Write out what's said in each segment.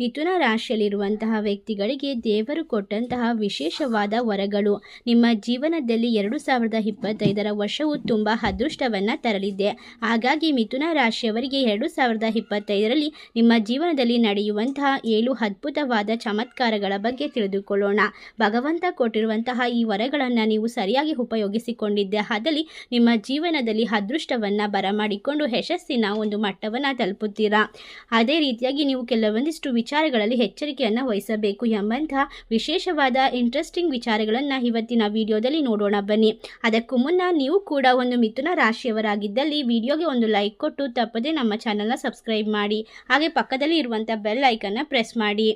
ಮಿಥುನ ರಾಶಿಯಲ್ಲಿರುವಂತಹ ವ್ಯಕ್ತಿಗಳಿಗೆ ದೇವರು ಕೊಟ್ಟಂತಹ ವಿಶೇಷವಾದ ವರಗಳು. ನಿಮ್ಮ ಜೀವನದಲ್ಲಿ ಎರಡು ಸಾವಿರದ ಇಪ್ಪತ್ತೈದರ ವರ್ಷವು ತುಂಬ ಅದೃಷ್ಟವನ್ನು ತರಲಿದೆ. ಹಾಗಾಗಿ ಮಿಥುನ ರಾಶಿಯವರಿಗೆ ಎರಡು ಸಾವಿರದ ಇಪ್ಪತ್ತೈದರಲ್ಲಿ ನಿಮ್ಮ ಜೀವನದಲ್ಲಿ ನಡೆಯುವಂತಹ ಏಳು ಅದ್ಭುತವಾದ ಚಮತ್ಕಾರಗಳ ಬಗ್ಗೆ ತಿಳಿದುಕೊಳ್ಳೋಣ. ಭಗವಂತ ಕೊಟ್ಟಿರುವಂತಹ ಈ ವರಗಳನ್ನು ನೀವು ಸರಿಯಾಗಿ ಉಪಯೋಗಿಸಿಕೊಂಡಿದ್ದೆ. ಆದಲ್ಲಿ ನಿಮ್ಮ ಜೀವನದಲ್ಲಿ ಅದೃಷ್ಟವನ್ನು ಬರಮಾಡಿಕೊಂಡು ಯಶಸ್ಸಿನ ಒಂದು ಮಟ್ಟವನ್ನು ತಲುಪುತ್ತೀರಾ? ಅದೇ ರೀತಿಯಾಗಿ ನೀವು ಕೆಲವೊಂದಿಷ್ಟು ವಿಚಾರಗಳಲ್ಲಿ ಎಚ್ಚರಿಕೆಯನ್ನು ವಹಿಸಬೇಕು ಎಂಬಂತಹ ವಿಶೇಷವಾದ ಇಂಟ್ರೆಸ್ಟಿಂಗ್ ವಿಚಾರಗಳನ್ನು ಇವತ್ತಿನ ವಿಡಿಯೋದಲ್ಲಿ ನೋಡೋಣ ಬನ್ನಿ. ಅದಕ್ಕೂ ಮುನ್ನ ನೀವು ಕೂಡ ಒಂದು ಮಿಥುನ ರಾಶಿಯವರಾಗಿದ್ದಲ್ಲಿ ವಿಡಿಯೋಗೆ ಒಂದು ಲೈಕ್ ಕೊಟ್ಟು ತಪ್ಪದೆ ನಮ್ಮ ಚಾನಲ್ನ ಸಬ್ಸ್ಕ್ರೈಬ್ ಮಾಡಿ. ಹಾಗೆ ಪಕ್ಕದಲ್ಲಿ ಇರುವಂಥ ಬೆಲ್ ಐಕನ್ನ ಪ್ರೆಸ್ ಮಾಡಿ.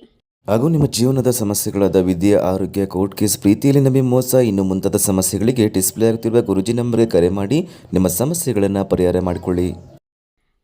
ಹಾಗೂ ನಿಮ್ಮ ಜೀವನದ ಸಮಸ್ಯೆಗಳಾದ ವಿದ್ಯೆ ಆರೋಗ್ಯ ಕೋರ್ಟ್ ಕೇಸ್ ಪ್ರೀತಿಯಲ್ಲಿ ನಂಬಿ ಮೋಸ ಇನ್ನು ಮುಂತಾದ ಸಮಸ್ಯೆಗಳಿಗೆ ಡಿಸ್ಪ್ಲೇ ಆಗ್ತಿರುವ ಗುರುಜಿ ನಂಬರ್ಗೆ ಕರೆ ಮಾಡಿ ನಿಮ್ಮ ಸಮಸ್ಯೆಗಳನ್ನು ಪರಿಹಾರ ಮಾಡಿಕೊಳ್ಳಿ.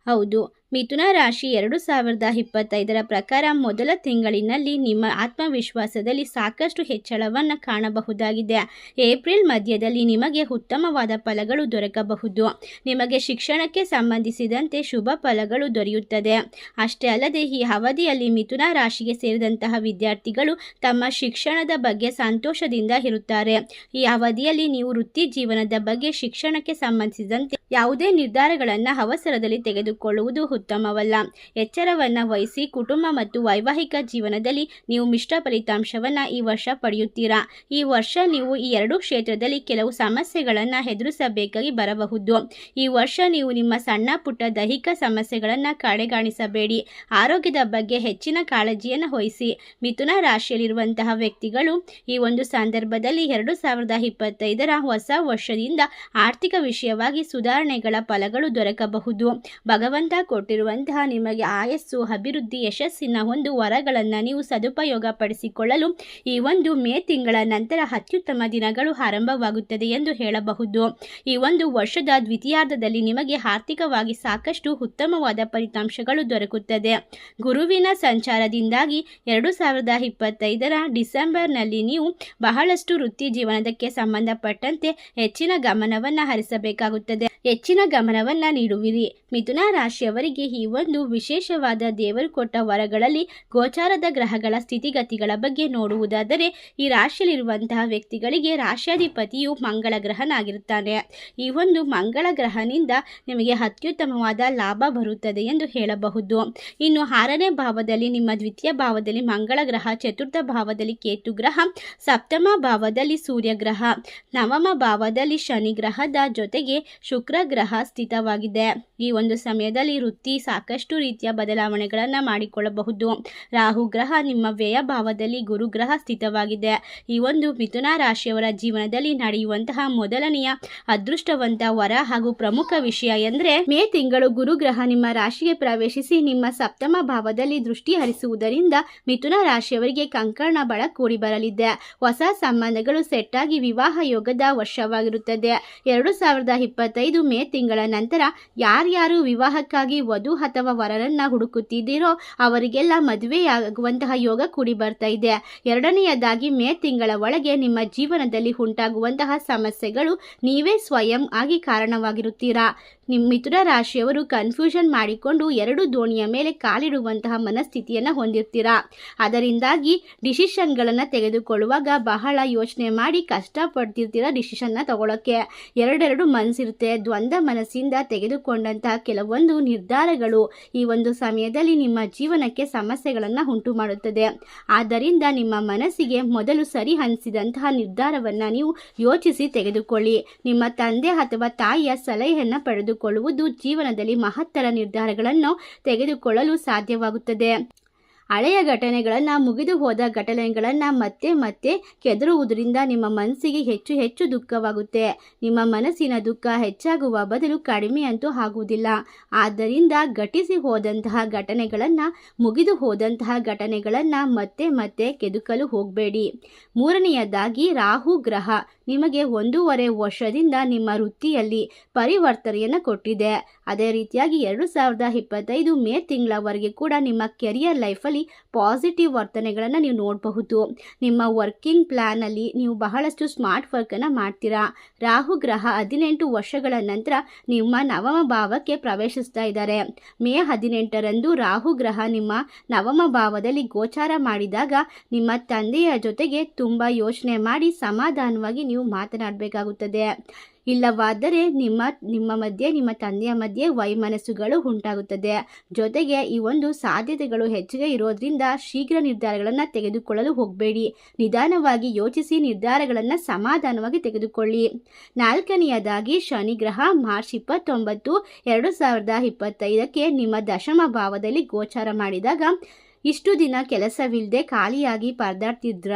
ಹೌದು. ಮಿಥುನ ರಾಶಿ ಎರಡು ಸಾವಿರದ ಇಪ್ಪತ್ತೈದರ ಪ್ರಕಾರ ಮೊದಲ ತಿಂಗಳಿನಲ್ಲಿ ನಿಮ್ಮ ಆತ್ಮವಿಶ್ವಾಸದಲ್ಲಿ ಸಾಕಷ್ಟು ಹೆಚ್ಚಳವನ್ನು ಕಾಣಬಹುದಾಗಿದೆ. ಏಪ್ರಿಲ್ ಮಧ್ಯದಲ್ಲಿ ನಿಮಗೆ ಉತ್ತಮವಾದ ಫಲಗಳು ದೊರಕಬಹುದು. ನಿಮಗೆ ಶಿಕ್ಷಣಕ್ಕೆ ಸಂಬಂಧಿಸಿದಂತೆ ಶುಭ ಫಲಗಳು ದೊರೆಯುತ್ತದೆ. ಅಷ್ಟೇ ಅಲ್ಲದೆ, ಈ ಅವಧಿಯಲ್ಲಿ ಮಿಥುನ ರಾಶಿಗೆ ಸೇರಿದಂತಹ ವಿದ್ಯಾರ್ಥಿಗಳು ತಮ್ಮ ಶಿಕ್ಷಣದ ಬಗ್ಗೆ ಸಂತೋಷದಿಂದ ಇರುತ್ತಾರೆ. ಈ ಅವಧಿಯಲ್ಲಿ ನೀವು ವೃತ್ತಿ ಜೀವನದ ಬಗ್ಗೆ ಶಿಕ್ಷಣಕ್ಕೆ ಸಂಬಂಧಿಸಿದಂತೆ ಯಾವುದೇ ನಿರ್ಧಾರಗಳನ್ನು ಅವಸರದಲ್ಲಿ ತೆಗೆದುಕೊಳ್ಳುವುದು ಉತ್ತಮವಲ್ಲ. ಎಚ್ಚರವನ್ನು ವಹಿಸಿ ಕುಟುಂಬ ಮತ್ತು ವೈವಾಹಿಕ ಜೀವನದಲ್ಲಿ ನೀವು ಮಿಶ್ರ ಫಲಿತಾಂಶವನ್ನು ಈ ವರ್ಷ ಪಡೆಯುತ್ತೀರಾ? ಈ ವರ್ಷ ನೀವು ಈ ಎರಡೂ ಕ್ಷೇತ್ರದಲ್ಲಿ ಕೆಲವು ಸಮಸ್ಯೆಗಳನ್ನು ಎದುರಿಸಬೇಕಾಗಿ ಬರಬಹುದು. ಈ ವರ್ಷ ನೀವು ನಿಮ್ಮ ಸಣ್ಣ ಪುಟ್ಟ ದೈಹಿಕ ಸಮಸ್ಯೆಗಳನ್ನು ಕಡೆಗಾಣಿಸಬೇಡಿ. ಆರೋಗ್ಯದ ಬಗ್ಗೆ ಹೆಚ್ಚಿನ ಕಾಳಜಿಯನ್ನು ವಹಿಸಿ. ಮಿಥುನ ರಾಶಿಯಲ್ಲಿರುವಂತಹ ವ್ಯಕ್ತಿಗಳು ಈ ಒಂದು ಸಂದರ್ಭದಲ್ಲಿ ಎರಡು ಸಾವಿರದ ಇಪ್ಪತ್ತೈದರ ಹೊಸ ವರ್ಷದಿಂದ ಆರ್ಥಿಕ ವಿಷಯವಾಗಿ ಸುಧಾರಣೆಗಳ ಫಲಗಳು ದೊರಕಬಹುದು. ಭಗವಂತ ಕೊಟ್ಟಿರುವಂತಹ ನಿಮಗೆ ಆಯಸ್ಸು, ಅಭಿವೃದ್ಧಿ, ಯಶಸ್ಸಿನ ಒಂದು ವರಗಳನ್ನು ನೀವು ಸದುಪಯೋಗ ಪಡಿಸಿಕೊಳ್ಳಲು ಈ ಒಂದು ಮೇ ತಿಂಗಳ ನಂತರ ಅತ್ಯುತ್ತಮ ದಿನಗಳು ಆರಂಭವಾಗುತ್ತದೆ ಎಂದು ಹೇಳಬಹುದು. ಈ ಒಂದು ವರ್ಷದ ದ್ವಿತೀಯಾರ್ಧದಲ್ಲಿ ನಿಮಗೆ ಆರ್ಥಿಕವಾಗಿ ಸಾಕಷ್ಟು ಉತ್ತಮವಾದ ಫಲಿತಾಂಶಗಳು ದೊರಕುತ್ತದೆ. ಗುರುವಿನ ಸಂಚಾರದಿಂದಾಗಿ ಎರಡು ಸಾವಿರದ ಇಪ್ಪತ್ತೈದರ ಡಿಸೆಂಬರ್ನಲ್ಲಿ ನೀವು ಬಹಳಷ್ಟು ವೃತ್ತಿ ಜೀವನದಕ್ಕೆ ಸಂಬಂಧಪಟ್ಟಂತೆ ಹೆಚ್ಚಿನ ಗಮನವನ್ನು ಹರಿಸಬೇಕಾಗುತ್ತದೆ. ಹೆಚ್ಚಿನ ಗಮನವನ್ನು ನೀಡುವಿರಿ. ಮಿಥುನ ರಾಶಿಯವರಿಗೆ ಈ ಒಂದು ವಿಶೇಷವಾದ ದೇವರು ಕೊಟ್ಟ ವರಗಳಲ್ಲಿ ಗೋಚಾರದ ಗ್ರಹಗಳ ಸ್ಥಿತಿಗತಿಗಳ ಬಗ್ಗೆ ನೋಡುವುದಾದರೆ ಈ ರಾಶಿಯಲ್ಲಿರುವಂತಹ ವ್ಯಕ್ತಿಗಳಿಗೆ ರಾಶ್ಯಾಧಿಪತಿಯು ಮಂಗಳ ಗ್ರಹನಾಗಿರುತ್ತಾನೆ. ಈ ಒಂದು ಮಂಗಳ ಗ್ರಹನಿಂದ ನಿಮಗೆ ಅತ್ಯುತ್ತಮವಾದ ಲಾಭ ಬರುತ್ತದೆ ಎಂದು ಹೇಳಬಹುದು. ಇನ್ನು ಆರನೇ ಭಾವದಲ್ಲಿ ನಿಮ್ಮ ದ್ವಿತೀಯ ಭಾವದಲ್ಲಿ ಮಂಗಳ ಗ್ರಹ, ಚತುರ್ಥ ಭಾವದಲ್ಲಿ ಕೇತು ಗ್ರಹ, ಸಪ್ತಮ ಭಾವದಲ್ಲಿ ಸೂರ್ಯ ಗ್ರಹ, ನವಮ ಭಾವದಲ್ಲಿ ಶನಿ ಗ್ರಹದ ಜೊತೆಗೆ ಶುಕ್ರ ಗ್ರಹ ಸ್ಥಿತವಾಗಿದೆ. ಈ ಒಂದು ಸಮಯದಲ್ಲಿ ವೃತ್ತಿ ಸಾಕಷ್ಟು ರೀತಿಯ ಬದಲಾವಣೆಗಳನ್ನು ಮಾಡಿಕೊಳ್ಳಬಹುದು. ರಾಹು ಗ್ರಹ ನಿಮ್ಮ ವ್ಯಯ ಭಾವದಲ್ಲಿ ಗುರುಗ್ರಹ ಸ್ಥಿತವಾಗಿದೆ. ಈ ಒಂದು ಮಿಥುನ ರಾಶಿಯವರ ಜೀವನದಲ್ಲಿ ನಡೆಯುವಂತಹ ಮೊದಲನೆಯ ಅದೃಷ್ಟವಂತ ವರ ಹಾಗೂ ಪ್ರಮುಖ ವಿಷಯ ಎಂದರೆ ಮೇ ತಿಂಗಳು ಗುರುಗ್ರಹ ನಿಮ್ಮ ರಾಶಿಗೆ ಪ್ರವೇಶಿಸಿ ನಿಮ್ಮ ಸಪ್ತಮ ಭಾವದಲ್ಲಿ ದೃಷ್ಟಿ ಹರಿಸುವುದರಿಂದ ಮಿಥುನ ರಾಶಿಯವರಿಗೆ ಕಂಕಣ ಬಳ ಕೂಡಿ ಬರಲಿದೆ. ಹೊಸ ಸಂಬಂಧಗಳು ಸೆಟ್ ಆಗಿ ವಿವಾಹ ಯೋಗದ ವರ್ಷವಾಗಿರುತ್ತದೆ. ಎರಡು ಸಾವಿರದ ಇಪ್ಪತ್ತೈದು ಮೇ ತಿಂಗಳ ನಂತರ ಯಾರ್ಯಾರು ವಿವಾಹಕ್ಕಾಗಿ ವಧು ಅಥವಾ ವರರನ್ನ ಹುಡುಕುತ್ತಿದ್ದೀರೋ ಅವರಿಗೆಲ್ಲ ಮದುವೆಯಾಗುವಂತಹ ಯೋಗ ಕೂಡಿ ಬರ್ತಾ ಇದೆ. ಎರಡನೆಯದಾಗಿ ಮೇ ತಿಂಗಳ ಒಳಗೆ ನಿಮ್ಮ ಜೀವನದಲ್ಲಿ ಉಂಟಾಗುವಂತಹ ಸಮಸ್ಯೆಗಳು ನೀವೇ ಸ್ವಯಂ ಆಗಿ ಕಾರಣವಾಗಿರುತ್ತೀರಾ? ನಿಮ್ಮ ಮಿಥುನ ರಾಶಿಯವರು ಕನ್ಫ್ಯೂಷನ್ ಮಾಡಿಕೊಂಡು ಎರಡು ದೋಣಿಯ ಮೇಲೆ ಕಾಲಿಡುವಂತಹ ಮನಸ್ಥಿತಿಯನ್ನು ಹೊಂದಿರ್ತೀರಾ? ಅದರಿಂದಾಗಿ ಡಿಸಿಷನ್ಗಳನ್ನು ತೆಗೆದುಕೊಳ್ಳುವಾಗ ಬಹಳ ಯೋಚನೆ ಮಾಡಿ ಕಷ್ಟಪಡ್ತಿರ್ತೀರ ಡಿಸಿಷನ್ನ ತಗೊಳ್ಳೋಕ್ಕೆ ಎರಡೆರಡು ಮನಸ್ಸಿರುತ್ತೆ ದ್ವಂದ್ವ ಮನಸ್ಸಿಂದ ತೆಗೆದುಕೊಂಡಂತಹ ಕೆಲವೊಂದು ನಿರ್ಧಾರಗಳು ಈ ಒಂದು ಸಮಯದಲ್ಲಿ ನಿಮ್ಮ ಜೀವನಕ್ಕೆ ಸಮಸ್ಯೆಗಳನ್ನು ಉಂಟು ಮಾಡುತ್ತದೆ. ಆದ್ದರಿಂದ ನಿಮ್ಮ ಮನಸ್ಸಿಗೆ ಮೊದಲು ಸರಿ ಹಂಚಿದಂತಹ ನಿರ್ಧಾರವನ್ನು ನೀವು ಯೋಚಿಸಿ ತೆಗೆದುಕೊಳ್ಳಿ. ನಿಮ್ಮ ತಂದೆ ಅಥವಾ ತಾಯಿಯ ಸಲಹೆಯನ್ನು ಪಡೆದುಕೊಳ್ಳುವುದು ಜೀವನದಲ್ಲಿ ಮಹತ್ತರ ನಿರ್ಧಾರಗಳನ್ನು ತೆಗೆದುಕೊಳ್ಳಲು ಸಾಧ್ಯವಾಗುತ್ತದೆ. ಹಳೆಯ ಘಟನೆಗಳನ್ನು ಮುಗಿದು ಹೋದ ಘಟನೆಗಳನ್ನು ಮತ್ತೆ ಮತ್ತೆ ಕೆದರುವುದರಿಂದ ನಿಮ್ಮ ಮನಸ್ಸಿಗೆ ಹೆಚ್ಚು ಹೆಚ್ಚು ದುಃಖವಾಗುತ್ತೆ. ನಿಮ್ಮ ಮನಸ್ಸಿನ ದುಃಖ ಹೆಚ್ಚಾಗುವ ಬದಲು ಕಡಿಮೆ ಅಂತೂ ಆಗುವುದಿಲ್ಲ. ಆದ್ದರಿಂದ ಘಟಿಸಿ ಹೋದಂತಹ ಘಟನೆಗಳನ್ನು, ಮುಗಿದು ಹೋದಂತಹ ಘಟನೆಗಳನ್ನು ಮತ್ತೆ ಮತ್ತೆ ಕೆದುಕಲು ಹೋಗಬೇಡಿ. ಮೂರನೆಯದಾಗಿ ರಾಹು ಗ್ರಹ. ನಿಮಗೆ ಒಂದೂವರೆ ವರ್ಷದಿಂದ ನಿಮ್ಮ ವೃತ್ತಿಯಲ್ಲಿ ಪರಿವರ್ತನೆಯನ್ನು ಕೊಟ್ಟಿದೆ. ಅದೇ ರೀತಿಯಾಗಿ ಎರಡು ಸಾವಿರದ ಇಪ್ಪತ್ತೈದು ಮೇ ತಿಂಗಳವರೆಗೆ ಕೂಡ ನಿಮ್ಮ ಕೆರಿಯರ್ ಲೈಫಲ್ಲಿ ಲೈಫಲ್ಲಿ ಪಾಸಿಟಿವ್ ವರ್ತನೆಗಳನ್ನು ನೀವು ನೋಡಬಹುದು. ನಿಮ್ಮ ವರ್ಕಿಂಗ್ ಪ್ಲ್ಯಾನಲ್ಲಿ ನೀವು ಬಹಳಷ್ಟು ಸ್ಮಾರ್ಟ್ ವರ್ಕನ್ನು ಮಾಡ್ತೀರಾ. ರಾಹು ಗ್ರಹ ಹದಿನೆಂಟು ವರ್ಷಗಳ ನಂತರ ನಿಮ್ಮ ನವಮ ಭಾವಕ್ಕೆ ಪ್ರವೇಶಿಸ್ತಾ ಇದ್ದಾರೆ. ಮೇ ಹದಿನೆಂಟರಂದು ರಾಹು ಗ್ರಹ ನಿಮ್ಮ ನವಮ ಭಾವದಲ್ಲಿ ಗೋಚಾರ ಮಾಡಿದಾಗ ನಿಮ್ಮ ತಂದೆಯ ಜೊತೆಗೆ ತುಂಬ ಯೋಚನೆ ಮಾಡಿ ಸಮಾಧಾನವಾಗಿ ನೀವು ಮಾತನಾಡಬೇಕಾಗುತ್ತದೆ. ಇಲ್ಲವಾದರೆ ನಿಮ್ಮ ನಿಮ್ಮ ಮಧ್ಯೆ, ನಿಮ್ಮ ತಂದೆಯ ಮಧ್ಯೆ ವೈಮನಸ್ಸುಗಳು ಉಂಟಾಗುತ್ತದೆ. ಜೊತೆಗೆ ಈ ಒಂದು ಸಾಧ್ಯತೆಗಳು ಹೆಚ್ಚಿಗೆ ಇರೋದ್ರಿಂದ ಶೀಘ್ರ ನಿರ್ಧಾರಗಳನ್ನು ತೆಗೆದುಕೊಳ್ಳಲು ಹೋಗಬೇಡಿ. ನಿಧಾನವಾಗಿ ಯೋಚಿಸಿ ನಿರ್ಧಾರಗಳನ್ನು ಸಮಾಧಾನವಾಗಿ ತೆಗೆದುಕೊಳ್ಳಿ. ನಾಲ್ಕನೆಯದಾಗಿ ಶನಿ ಗ್ರಹ ಮಾರ್ಚ್ ಇಪ್ಪತ್ತೊಂಬತ್ತು, ಎರಡು ಸಾವಿರದ ಇಪ್ಪತ್ತೈದಕ್ಕೆ ನಿಮ್ಮ ದಶಮ ಭಾವದಲ್ಲಿ ಗೋಚಾರ ಮಾಡಿದಾಗ ಇಷ್ಟು ದಿನ ಕೆಲಸವಿಲ್ಲದೆ ಖಾಲಿಯಾಗಿ ಪರದಾಡ್ತಿದ್ರ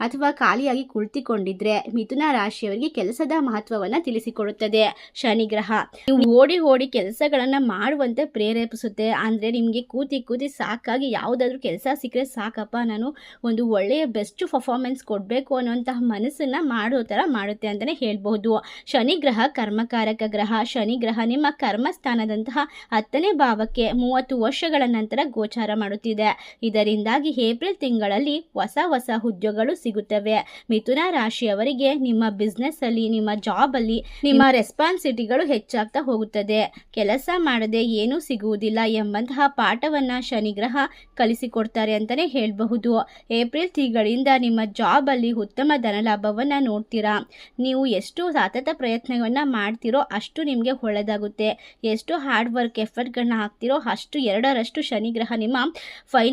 ಅಥವಾ ಖಾಲಿಯಾಗಿ ಕುಳಿತುಕೊಂಡಿದ್ರೆ ಮಿಥುನ ರಾಶಿಯವರಿಗೆ ಕೆಲಸದ ಮಹತ್ವವನ್ನು ತಿಳಿಸಿಕೊಡುತ್ತದೆ. ಶನಿ ಗ್ರಹ. ನೀವು ಓಡಿ ಓಡಿ ಕೆಲಸಗಳನ್ನು ಮಾಡುವಂತೆ ಪ್ರೇರೇಪಿಸುತ್ತೆ. ಅಂದರೆ ನಿಮಗೆ ಕೂತಿ ಕೂತಿ ಸಾಕಾಗಿ ಯಾವುದಾದ್ರೂ ಕೆಲಸ ಸಿಕ್ಕರೆ ಸಾಕಪ್ಪ, ನಾನು ಒಂದು ಒಳ್ಳೆಯ ಬೆಸ್ಟ್ ಪರ್ಫಾರ್ಮೆನ್ಸ್ ಕೊಡಬೇಕು ಅನ್ನುವಂತಹ ಮನಸ್ಸನ್ನು ಮಾಡೋ ಥರ ಮಾಡುತ್ತೆ ಅಂತಲೇ ಹೇಳ್ಬಹುದು. ಶನಿ ಗ್ರಹ ಕರ್ಮಕಾರಕ ಗ್ರಹ. ಶನಿ ಗ್ರಹ ನಿಮ್ಮ ಕರ್ಮಸ್ಥಾನದಂತಹ ಹತ್ತನೇ ಭಾವಕ್ಕೆ ಮೂವತ್ತು ವರ್ಷಗಳ ನಂತರ ಗೋಚಾರ ಮಾಡುತ್ತಿದೆ. ಇದರಿಂದಾಗಿ ಏಪ್ರಿಲ್ ತಿಂಗಳಲ್ಲಿ ಹೊಸ ಹೊಸ ಉದ್ಯೋಗಗಳು ಸಿಗುತ್ತವೆ. ಮಿಥುನ ರಾಶಿಯವರಿಗೆ ನಿಮ್ಮ ಬಿಸ್ನೆಸ್ ಅಲ್ಲಿ, ನಿಮ್ಮ ಜಾಬ್ ಅಲ್ಲಿ, ನಿಮ್ಮ ರೆಸ್ಪಾನ್ಸಿಟಿಗಳು ಹೆಚ್ಚಾಗ್ತಾ ಹೋಗುತ್ತದೆ. ಕೆಲಸ ಮಾಡದೆ ಏನೂ ಸಿಗುವುದಿಲ್ಲ ಎಂಬಂತಹ ಪಾಠವನ್ನ ಶನಿಗ್ರಹ ಕಲಿಸಿಕೊಡ್ತಾರೆ ಅಂತಾನೆ ಹೇಳಬಹುದು. ಏಪ್ರಿಲ್ ತಿಂಗಳಿಂದ ನಿಮ್ಮ ಜಾಬ್ ಅಲ್ಲಿ ಉತ್ತಮ ಧನಲಾಭವನ್ನ ನೋಡ್ತೀರಾ? ನೀವು ಎಷ್ಟು ಸತತ ಪ್ರಯತ್ನವನ್ನ ಮಾಡ್ತಿರೋ ಅಷ್ಟು ನಿಮಗೆ ಒಳ್ಳೆಯದಾಗುತ್ತೆ. ಎಷ್ಟು ಹಾರ್ಡ್ ವರ್ಕ್ ಎಫರ್ಟ್ಗಳನ್ನ ಹಾಕ್ತಿರೋ ಅಷ್ಟು ಎರಡರಷ್ಟು ಶನಿಗ್ರಹ ನಿಮ್ಮ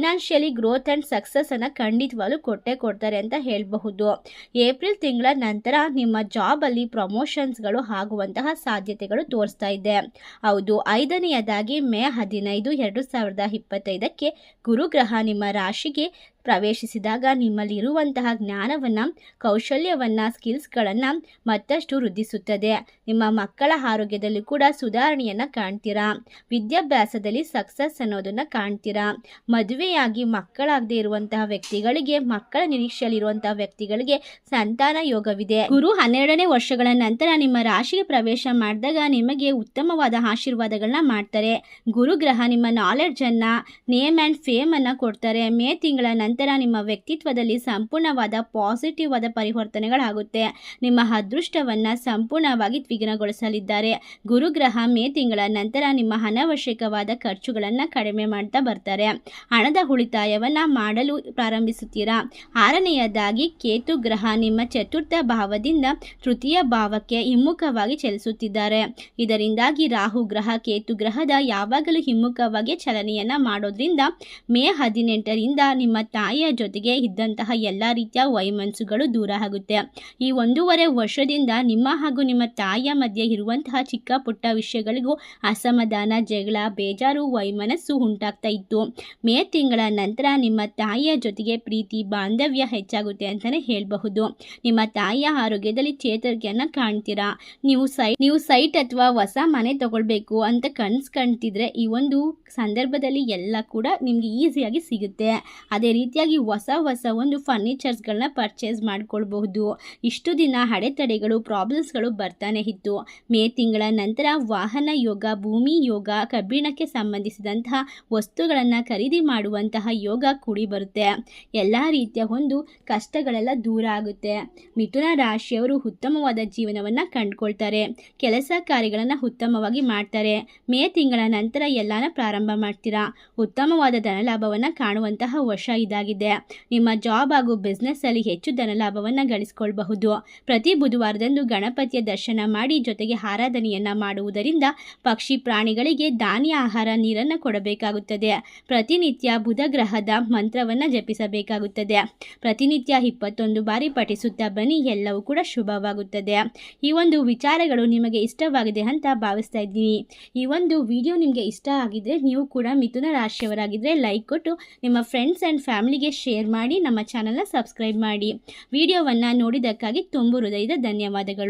ಫೈನಾನ್ಷಿಯಲಿ ಗ್ರೋತ್ ಆ್ಯಂಡ್ ಸಕ್ಸಸ್ಸನ್ನು ಖಂಡಿತವಾಗ್ಲೂ ಕೊಟ್ಟೇ ಕೊಡ್ತಾರೆ ಅಂತ ಹೇಳಬಹುದು. ಏಪ್ರಿಲ್ ತಿಂಗಳ ನಂತರ ನಿಮ್ಮ ಜಾಬಲ್ಲಿ ಪ್ರಮೋಷನ್ಸ್ಗಳು ಆಗುವಂತಹ ಸಾಧ್ಯತೆಗಳು ತೋರಿಸ್ತಾ ಇದೆ. ಹೌದು, ಐದನೆಯದಾಗಿ ಮೇ ಹದಿನೈದು, ಎರಡು ಸಾವಿರದ ಇಪ್ಪತ್ತೈದಕ್ಕೆ ಗುರುಗ್ರಹ ನಿಮ್ಮ ರಾಶಿಗೆ ಪ್ರವೇಶಿಸಿದಾಗ ನಿಮ್ಮಲ್ಲಿರುವಂತಹ ಜ್ಞಾನವನ್ನು, ಕೌಶಲ್ಯವನ್ನು ಸ್ಕಿಲ್ಸ್ಗಳನ್ನು ಮತ್ತಷ್ಟು ವೃದ್ಧಿಸುತ್ತದೆ. ನಿಮ್ಮ ಮಕ್ಕಳ ಆರೋಗ್ಯದಲ್ಲಿ ಕೂಡ ಸುಧಾರಣೆಯನ್ನು ಕಾಣ್ತೀರಾ? ವಿದ್ಯಾಭ್ಯಾಸದಲ್ಲಿ ಸಕ್ಸಸ್ ಅನ್ನೋದನ್ನು ಕಾಣ್ತೀರಾ? ಮದುವೆಯಾಗಿ ಮಕ್ಕಳಾಗದೇ ಇರುವಂತಹ ವ್ಯಕ್ತಿಗಳಿಗೆ, ಮಕ್ಕಳ ನಿರೀಕ್ಷೆಯಲ್ಲಿರುವಂತಹ ವ್ಯಕ್ತಿಗಳಿಗೆ ಸಂತಾನ ಯೋಗವಿದೆ. ಗುರು ಹನ್ನೆರಡನೇ ವರ್ಷಗಳ ನಂತರ ನಿಮ್ಮ ರಾಶಿಗೆ ಪ್ರವೇಶ ಮಾಡಿದಾಗ ನಿಮಗೆ ಉತ್ತಮವಾದ ಆಶೀರ್ವಾದಗಳನ್ನ ಮಾಡ್ತಾರೆ. ಗುರುಗ್ರಹ ನಿಮ್ಮ ನಾಲೆಡ್ಜನ್ನು ನೇಮ್ ಆ್ಯಂಡ್ ಫೇಮನ್ನು ಕೊಡ್ತಾರೆ. ಮೇ ತಿಂಗಳ ನಂತರ ನಿಮ್ಮ ವ್ಯಕ್ತಿತ್ವದಲ್ಲಿ ಸಂಪೂರ್ಣವಾದ ಪಾಸಿಟಿವ್ ಆದ ಪರಿವರ್ತನೆಗಳಾಗುತ್ತೆ. ನಿಮ್ಮ ಅದೃಷ್ಟವನ್ನು ಸಂಪೂರ್ಣವಾಗಿ ದ್ವಿಗುಣಗೊಳಿಸಲಿದ್ದಾರೆ. ಗುರುಗ್ರಹ ಮೇ ತಿಂಗಳ ನಂತರ ನಿಮ್ಮ ಅನವಶ್ಯಕವಾದ ಖರ್ಚುಗಳನ್ನು ಕಡಿಮೆ ಮಾಡ್ತಾ ಬರ್ತಾರೆ. ಹಣದ ಉಳಿತಾಯವನ್ನು ಮಾಡಲು ಪ್ರಾರಂಭಿಸುತ್ತೀರಾ? ಆರನೆಯದಾಗಿ, ಕೇತು ಗ್ರಹ ನಿಮ್ಮ ಚತುರ್ಥ ಭಾವದಿಂದ ತೃತೀಯ ಭಾವಕ್ಕೆ ಹಿಮ್ಮುಖವಾಗಿ ಚಲಿಸುತ್ತಿದ್ದಾರೆ. ಇದರಿಂದಾಗಿ ರಾಹು ಗ್ರಹ, ಕೇತು ಗ್ರಹದ ಯಾವಾಗಲೂ ಹಿಮ್ಮುಖವಾಗಿ ಚಲನೆಯನ್ನು ಮಾಡೋದ್ರಿಂದ ಮೇ ಹದಿನೆಂಟರಿಂದ ನಿಮ್ಮ ತಾಯಿಯ ಜೊತೆಗೆ ಇದ್ದಂತಹ ಎಲ್ಲ ರೀತಿಯ ವೈಮನಸ್ಸುಗಳು ದೂರ ಆಗುತ್ತೆ. ಈ ಒಂದೂವರೆ ವರ್ಷದಿಂದ ನಿಮ್ಮ ಹಾಗೂ ನಿಮ್ಮ ತಾಯಿಯ ಮಧ್ಯೆ ಇರುವಂತಹ ಚಿಕ್ಕ ಪುಟ್ಟ ವಿಷಯಗಳಿಗೂ ಅಸಮಾಧಾನ, ಜಗಳ, ಬೇಜಾರು, ವೈಮನಸ್ಸು ಉಂಟಾಗ್ತಾ ಇತ್ತು. ಮೇ ತಿಂಗಳ ನಂತರ ನಿಮ್ಮ ತಾಯಿಯ ಜೊತೆಗೆ ಪ್ರೀತಿ, ಬಾಂಧವ್ಯ ಹೆಚ್ಚಾಗುತ್ತೆ ಅಂತಲೇ ಹೇಳಬಹುದು. ನಿಮ್ಮ ತಾಯಿಯ ಆರೋಗ್ಯದಲ್ಲಿ ಚೇತರಿಕೆಯನ್ನು ಕಾಣ್ತೀರಾ? ನೀವು ಸೈ, ನೀವು ಸೈಟ್ ಅಥವಾ ಹೊಸ ಮನೆ ತಗೊಳ್ಬೇಕು ಅಂತ ಕನ್ಸು ಕಾಣ್ತಿದ್ರೆ ಈ ಒಂದು ಸಂದರ್ಭದಲ್ಲಿ ಎಲ್ಲ ಕೂಡ ನಿಮಗೆ ಈಸಿಯಾಗಿ ಸಿಗುತ್ತೆ. ಅದೇ ರೀತಿಯಾಗಿ ಹೊಸ ಹೊಸ ಒಂದು ಫರ್ನಿಚರ್ಸ್ಗಳನ್ನ ಪರ್ಚೇಸ್ ಮಾಡ್ಕೊಳ್ಬಹುದು. ಇಷ್ಟು ದಿನ ಅಡೆತಡೆಗಳು ಪ್ರಾಬ್ಲಮ್ಸ್ಗಳು ಬರ್ತಾನೆ ಇತ್ತು. ಮೇ ತಿಂಗಳ ನಂತರ ವಾಹನ ಯೋಗ, ಭೂಮಿ ಯೋಗ, ಕಬ್ಬಿಣಕ್ಕೆ ಸಂಬಂಧಿಸಿದಂತಹ ವಸ್ತುಗಳನ್ನು ಖರೀದಿ ಮಾಡುವಂತಹ ಯೋಗ ಕೂಡಿ ಬರುತ್ತೆ. ಎಲ್ಲ ರೀತಿಯ ಒಂದು ಕಷ್ಟಗಳೆಲ್ಲ ದೂರ ಆಗುತ್ತೆ. ಮಿಥುನ ರಾಶಿಯವರು ಉತ್ತಮವಾದ ಜೀವನವನ್ನು ಕಂಡುಕೊಳ್ತಾರೆ. ಕೆಲಸ ಕಾರ್ಯಗಳನ್ನು ಉತ್ತಮವಾಗಿ ಮಾಡ್ತಾರೆ. ಮೇ ತಿಂಗಳ ನಂತರ ಎಲ್ಲಾನ ಪ್ರಾರಂಭ ಮಾಡ್ತೀರಾ? ಉತ್ತಮವಾದ ಧನಲಾಭವನ್ನು ಕಾಣುವಂತಹ ವರ್ಷ ಇದಾಗಿದೆ. ನಿಮ್ಮ ಜಾಬ್ ಹಾಗೂ ಬಿಸ್ನೆಸ್ಸಲ್ಲಿ ಹೆಚ್ಚು ಧನ ಲಾಭವನ್ನು ಗಳಿಸಿಕೊಳ್ಳಬಹುದು ಪ್ರತಿ ಬುಧವಾರದಂದು ಗಣಪತಿಯ ದರ್ಶನ ಮಾಡಿ ಜೊತೆಗೆ ಆರಾಧನೆಯನ್ನ ಮಾಡುವುದರಿಂದ ಪಕ್ಷಿ ಪ್ರಾಣಿಗಳಿಗೆ ಧಾನ್ಯ ಆಹಾರ ನೀರನ್ನು ಕೊಡಬೇಕಾಗುತ್ತದೆ. ಪ್ರತಿನಿತ್ಯ ಬುಧ ಗ್ರಹದ ಮಂತ್ರವನ್ನು ಜಪಿಸಬೇಕಾಗುತ್ತದೆ. ಪ್ರತಿನಿತ್ಯ ಇಪ್ಪತ್ತೊಂದು ಬಾರಿ ಪಠಿಸುತ್ತಾ ಬನ್ನಿ, ಎಲ್ಲವೂ ಕೂಡ ಶುಭವಾಗುತ್ತದೆ. ಈ ಒಂದು ವಿಚಾರಗಳು ನಿಮಗೆ ಇಷ್ಟವಾಗಿದೆ ಅಂತ ಭಾವಿಸ್ತಾ ಇದ್ದೀನಿ. ಈ ಒಂದು ವಿಡಿಯೋ ನಿಮಗೆ ಇಷ್ಟ ಆಗಿದ್ರೆ ನೀವು ಕೂಡ ಮಿಥುನ ರಾಶಿಯವರಾಗಿದ್ರೆ ಲೈಕ್ ಕೊಟ್ಟು ನಿಮ್ಮ ಫ್ರೆಂಡ್ಸ್ ಆ್ಯಂಡ್ ಫ್ಯಾಮಿಲಿಗೆ ಶೇರ್ ಮಾಡಿ ನಮ್ಮ ಚಾನಲ್ನ ಸಬ್ಸ್ಕ್ರೈಬ್ ಮಾಡಿ. ವಿಡಿಯೋವನ್ನು ನೋಡಿದ್ದಕ್ಕಾಗಿ ತುಂಬ ಹೃದಯದ ಧನ್ಯವಾದಗಳು.